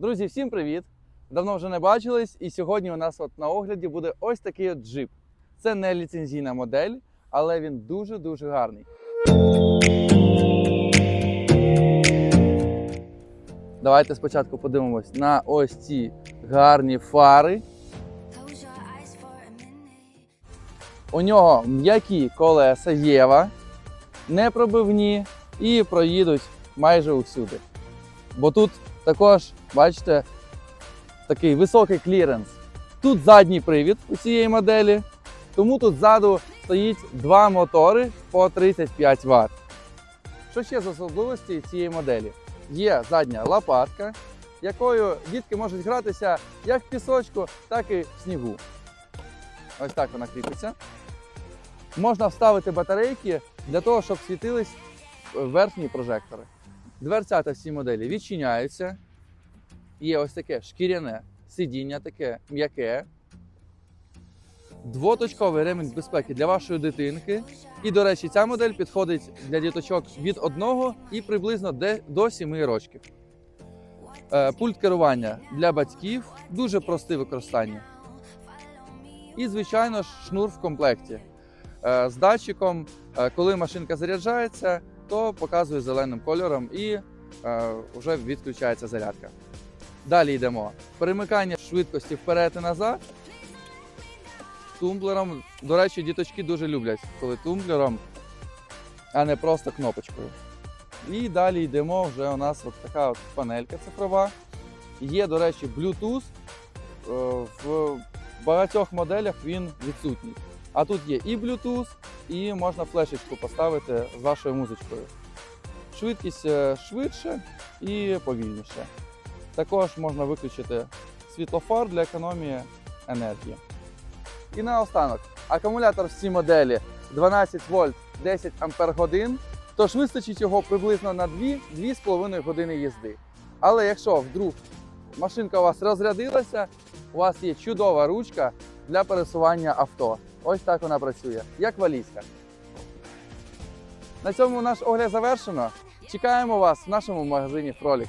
Друзі, всім привіт! Давно вже не бачились, і сьогодні у нас от на огляді буде ось такий от джип. Це не ліцензійна модель, але він дуже-дуже гарний. Давайте спочатку подивимось на ось ці гарні фари. У нього м'які колеса Єва, непробивні і проїдуть майже усюди. Бо тут також, бачите, такий високий кліренс. Тут задній привід у цієї моделі, тому тут ззаду стоїть два мотори по 35 Вт. Що ще з особливості цієї моделі? Є задня лопатка, якою дітки можуть гратися як в пісочку, так і в снігу. Ось так вона кріпиться. Можна вставити батарейки для того, щоб світились верхні прожектори. Дверцята всі моделі відчиняються. Є ось таке шкіряне сидіння, таке м'яке. Двоточковий ремінь безпеки для вашої дитинки. І, до речі, ця модель підходить для діточок від 1 і приблизно до 7 років. Е, Пульт керування для батьків дуже просте використання. І, звичайно ж, шнур в комплекті. Е, З датчиком, е, коли машинка заряджається, то показує зеленим кольором і е, вже відключається зарядка. Далі йдемо. Перемикання швидкості вперед і назад. Тумблером. До речі, діточки дуже люблять, коли тумблером, а не просто кнопочкою. І далі йдемо. Вже у нас от така от панелька цифрова. Є, до речі, Bluetooth. Е, В багатьох моделях він відсутній. А тут є і Bluetooth, і можна флешечку поставити з вашою музичкою. Швидкість е, швидше і повільніше. Також можна виключити світлофар для економії енергії. І наостанок, акумулятор в цій моделі 12 вольт 10 ампер годин, тож вистачить його приблизно на 2-2,5 години їзди. Але якщо вдруг машинка у вас розрядилася, у вас є чудова ручка для пересування авто. Ось так вона працює, як валізка. На цьому наш огляд завершено. Чекаємо вас в нашому магазині Фролік.